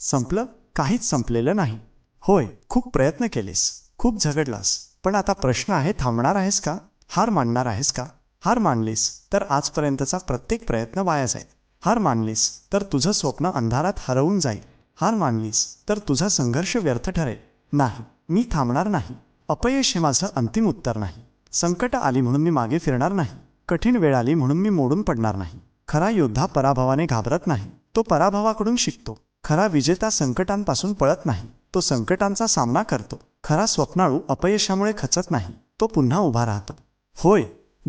संपलं? काहीच संपलेलं नाही. होय खूप प्रयत्न केलेस. खूप झगडलास. पण आता प्रश्न आहे थांबणार आहेस का? हार मानणार आहेस का? हार मानलीस तर आजपर्यंतचा प्रत्येक प्रयत्न वाया जाईल. हार मानलीस तर तुझं स्वप्न अंधारात हरवून जाईल. हार मानलीस तर तुझा संघर्ष व्यर्थ ठरेल. नाही मी थांबणार नाही. अपयश हे माझं अंतिम उत्तर नाही. संकट आली म्हणून मी मागे फिरणार नाही. कठीण वेळ आली म्हणून मी मोडून पडणार नाही. खरा योद्धा पराभवाने घाबरत नाही. तो पराभवाकडून शिकतो. खरा विजेता संकटांपासून पळत नाही. तो संकटांचा सामना करतो. खरा स्वप्नाळू अपयशामुळे खचत नाही. तो पुन्हा उभा राहतो. होय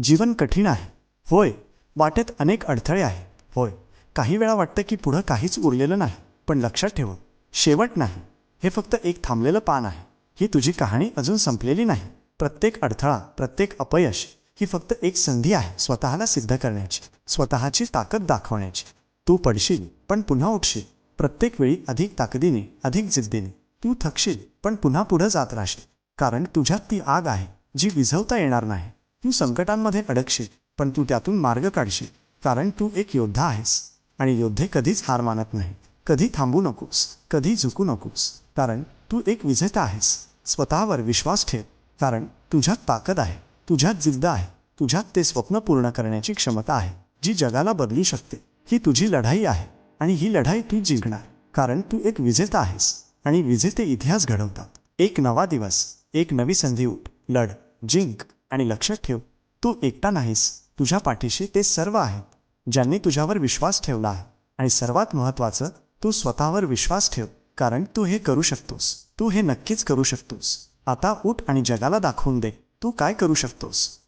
जीवन कठीण आहे. होय वाटेत अनेक अडथळे आहे होय काही वेळा वाटतं की पुढं काहीच उरलेलं नाही. पण लक्षात ठेव शेवट नाही. हे फक्त एक थांबलेलं पान आहे. ही तुझी कहाणी अजून संपलेली नाही. प्रत्येक अडथळा प्रत्येक अपयश ही फक्त एक संधी आहे स्वतःला सिद्ध करण्याची स्वतःची ताकद दाखवण्याची. तू पडशील पण पुन्हा उठशील. प्रत्येक वेळी अधिक ताकदीने अधिक जिद्दीने. तू थकशील पण पुन्हा पुढं जात राहशील. कारण तुझ्यात ती आग आहे जी विझवता येणार नाही. तू संकटांमध्ये अडकशील पण तू त्यातून मार्ग काढशील. कारण तू एक योद्धा आहेस. आणि योद्धे कधीच हार मानत नाही. कधी थांबू नकोस कधी झुकू नकोस. कारण तू एक विजेता आहेस. स्वतःवर विश्वास ठेव. कारण तुझ्यात ताकद आहे तुझ्यात जिद्द आहे तुझ्यात ते स्वप्न पूर्ण करण्याची क्षमता आहे जी जगाला बदलू शकते. ही तुझी लढाई आहे. आणि ही लढाई तू जिंकणार. कारण तू एक विजेता आहेस आणि विजेते इतिहास घडवतात. एक नवा दिवस एक नवी संधी उठ. लढ जिंक आणि लक्षात ठेव तू एकटा नाहीस. तुझ्या पाठीशी ते सर्व आहेत ज्यांनी तुझ्यावर विश्वास ठेवला आहे. आणि सर्वात महत्त्वाचं तू स्वतःवर विश्वास ठेव कारण तू हे करू शकतोस. तू हे नक्कीच करू शकतोस. आता उठ आणि जगाला दाखवून दे. तू काय करू शकतोस?